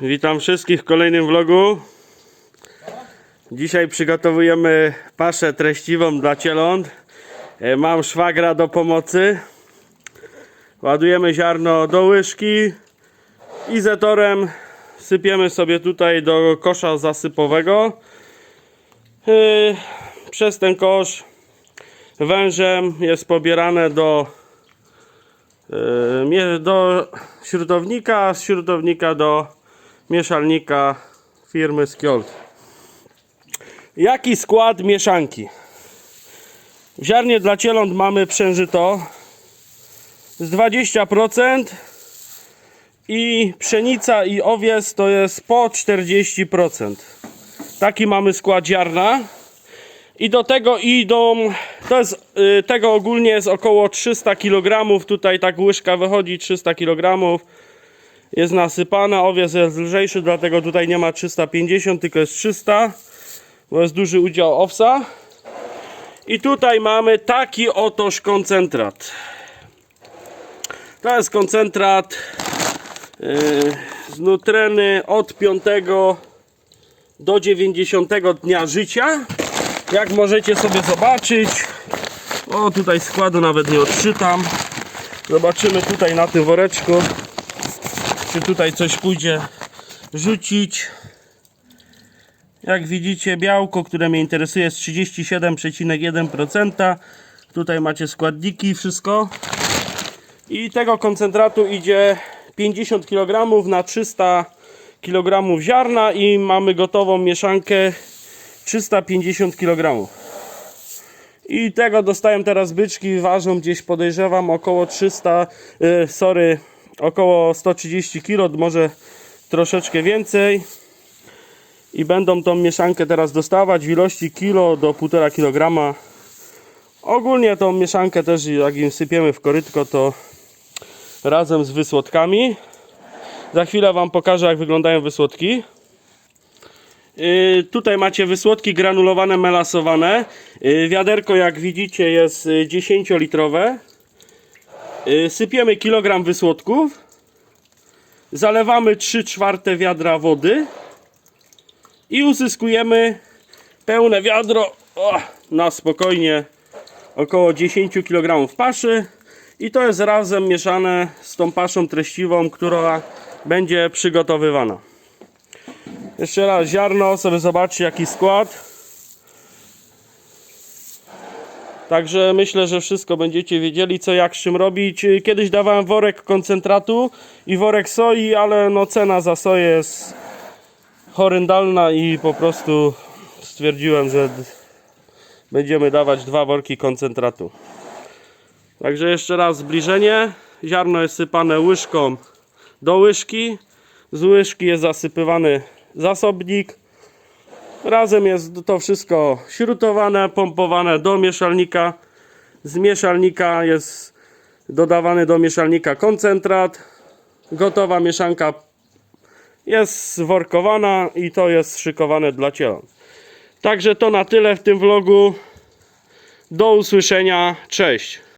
Witam wszystkich w kolejnym vlogu. Dzisiaj przygotowujemy paszę treściwą dla cieląt. E, Mam szwagra do pomocy. Ładujemy ziarno do łyżki i zetorem sypiemy sobie tutaj do kosza zasypowego. E, Przez ten kosz wężem jest pobierane do e, do śrutownika, z śrutownika do mieszalnika firmy Skjold. Jaki skład mieszanki? W ziarnie dla cieląt mamy przężyto z 20% i pszenica i owiec to jest po 40%. Taki mamy skład ziarna. I do tego idą, to jest, y, tego ogólnie jest około 300 kg, tutaj tak łyżka wychodzi 300 kg, jest nasypana, owiec jest lżejszy, dlatego tutaj nie ma 350, tylko jest 300, bo jest duży udział owsa. I tutaj mamy taki otoż koncentrat. To jest koncentrat yy, z nutreny od 5 do 90 dnia życia. Jak możecie sobie zobaczyć, o tutaj składu nawet nie odczytam. Zobaczymy tutaj na tym woreczku, czy tutaj coś pójdzie rzucić. Jak widzicie, białko, które mnie interesuje, jest 37,1%. Tutaj macie składniki, wszystko. I tego koncentratu idzie 50 kg na 300 kg ziarna i mamy gotową mieszankę 350 kg. I tego dostają teraz byczki, ważą gdzieś podejrzewam około 300, y, sorry, około 130 kg, może troszeczkę więcej. I będą tą mieszankę teraz dostawać w ilości kilo do 1,5 kg. Ogólnie tą mieszankę też jak im sypiemy w korytko to razem z wysłodkami. Za chwilę Wam pokażę jak wyglądają wysłodki. Yy, tutaj macie wysłodki granulowane, melasowane. Yy, wiaderko, jak widzicie, jest y, 10-litrowe. Yy, sypiemy kilogram wysłodków. Zalewamy 3 czwarte wiadra wody. I uzyskujemy pełne wiadro o, na spokojnie około 10 kg paszy. I to jest razem mieszane z tą paszą treściwą, która będzie przygotowywana. Jeszcze raz ziarno, sobie zobaczcie jaki skład. Także myślę, że wszystko będziecie wiedzieli co jak z czym robić. Kiedyś dawałem worek koncentratu i worek soi, ale no cena za soję jest horrendalna i po prostu stwierdziłem, że będziemy dawać dwa worki koncentratu. Także jeszcze raz zbliżenie. Ziarno jest sypane łyżką do łyżki. Z łyżki jest zasypywany zasobnik. Razem jest to wszystko śrutowane, pompowane do mieszalnika. Z mieszalnika jest dodawany do mieszalnika koncentrat. Gotowa mieszanka jest workowana i to jest szykowane dla cieląt. Także to na tyle w tym vlogu. Do usłyszenia. Cześć.